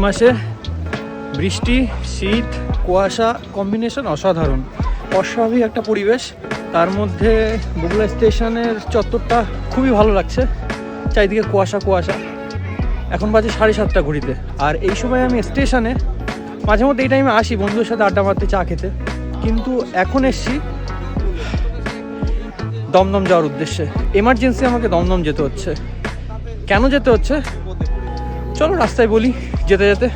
মাসে বৃষ্টি, শীত, কুয়াশা কম্বিনেশন অসাধারণ। অস্বাভাবিক একটা পরিবেশ। তার মধ্যে বগুড়া স্টেশনের চত্বরটা খুবই ভালো লাগছে। চারিদিকে কুয়াশা কুয়াশা। এখন বাজে সাড়ে সাতটা ঘড়িতে। আর এই সময় আমি স্টেশনে, মাঝে মধ্যে এই টাইমে আসি বন্ধুর সাথে আড্ডা মারতে, চা খেতে। কিন্তু এখন এসছি দমদম যাওয়ার উদ্দেশ্যে। এমার্জেন্সি আমাকে দমদম যেতে হচ্ছে। কেন যেতে হচ্ছে? চলো রাস্তায় বলি যেতে যেতে।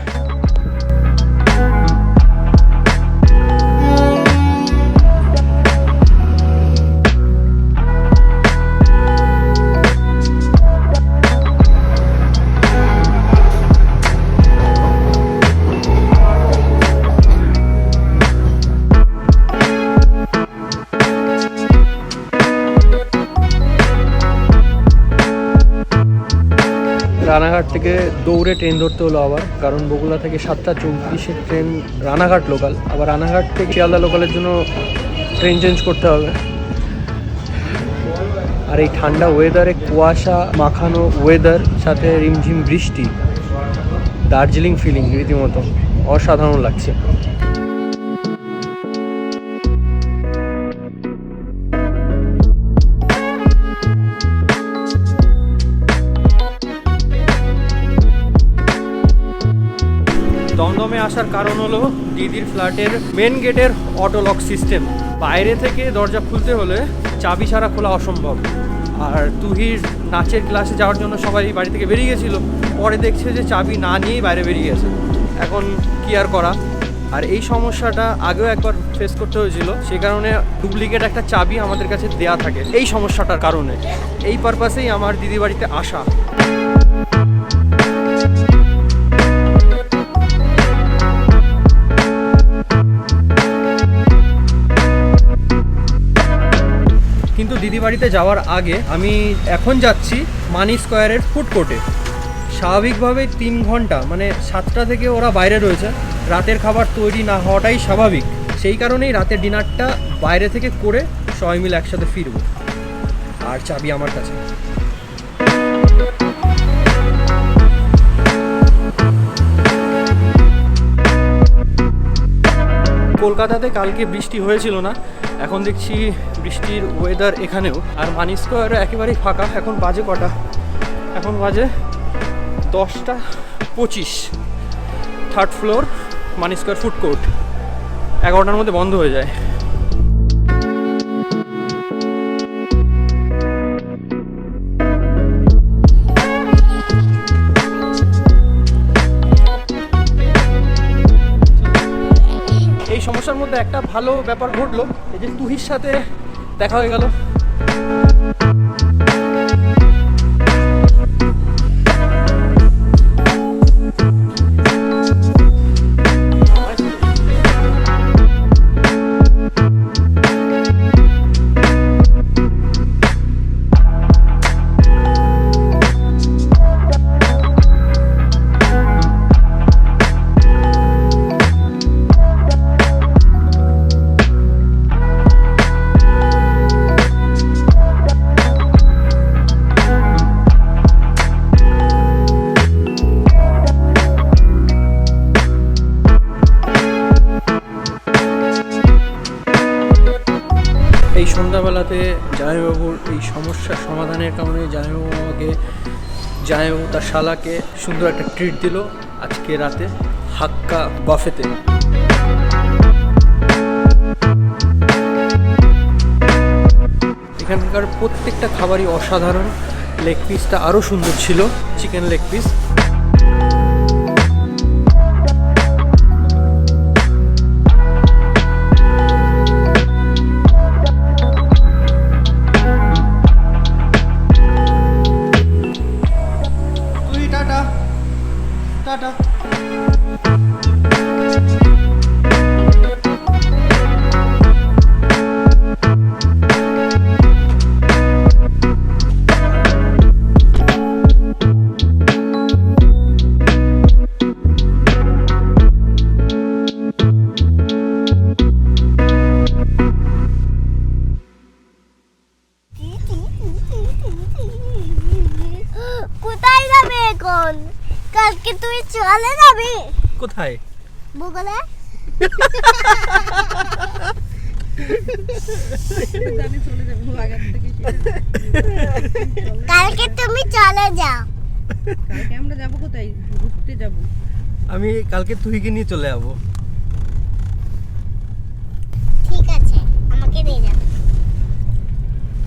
রানাঘাট থেকে দৌড়ে ট্রেন ধরতে হলো আবার, কারণ বগুলা থেকে সাতটা চব্বিশের ট্রেন রানাঘাট লোকাল আবার রানাঘাট থেকে শিয়ালদা লোকালের জন্য ট্রেন চেঞ্জ করতে হবে। আর এই ঠান্ডা ওয়েদারে কুয়াশা, মাখানো ওয়েদার সাথে রিমঝিম বৃষ্টি, দার্জিলিং ফিলিং রীতিমতো অসাধারণ লাগছে। দমদমে আসার কারণ হলো দিদির ফ্ল্যাটের মেন গেটের অটো লক সিস্টেম বাইরে থেকে দরজা খুলতে হলে চাবি ছাড়া খোলা অসম্ভব। আর তুহির নাচের ক্লাসে যাওয়ার জন্য সবাই বাড়ি থেকে বেরিয়ে গেছিল। পরে দেখছে যে চাবি না নিয়েই বাইরে বেরিয়ে গেছে। এখন কি আর করা? আর এই সমস্যাটা আগেও একবার ফেস করতে হয়েছিল। সে কারণে ডুপ্লিকেট একটা চাবি আমাদের কাছে দেয়া থাকে এই সমস্যাটার কারণে। এই পারপাসেই আমার দিদি বাড়িতে আসা। বাড়িতে যাওয়ার আগে আমি এখন যাচ্ছি মানি স্কোয়ারের ফুড কোর্টে। স্বাভাবিকভাবেই তিন ঘণ্টা মানে সাতটা থেকে ওরা বাইরে রয়েছে। রাতের খাবার তৈরি না হওয়াটাই স্বাভাবিক। সেই কারণেই রাতের ডিনারটা বাইরে থেকে করে সবাই মিলে একসাথে ফিরব। আর চাবি আমার কাছে। কলকাতাতে কালকে বৃষ্টি হয়েছিল না, এখন দেখছি বৃষ্টির ওয়েদার এখানেও। আর মানি স্কোয়ার একেবারেই ফাঁকা, এখন বাজে কটা? এখন বাজে দশটা পঁচিশ। Third floor Mani square food court এগারোটার মধ্যে বন্ধ হয়ে যায়। মধ্যে একটা ভালো ব্যাপার ঘটলো এই যে তুহির সাথে দেখা হয়ে গেল। এই সন্ধ্যাবেলাতে জামাইবাবুর এই সমস্যার সমাধানের কারণে জামাইবাবু আমাকে, জামাইবাবু তার শালাকে সুন্দর একটা ট্রিট দিল আজকে রাতে হাক্কা বাফেতে এখানকার প্রত্যেকটা খাবারই অসাধারণ। লেগ পিসটা আরও সুন্দর ছিল চিকেন লেগ পিস কোথায় যাবে এখন? কালকে তুই চলে যাবি? কোথায়? ভূগোলে? কালকে তুমি চলে যাও। কালকে আমরা যাব কোথায় ঘুরতে যাব আমি কালকে তুহিকে নিয়ে চলে যাব। ঠিক আছে আমাকে নিয়ে যাবে।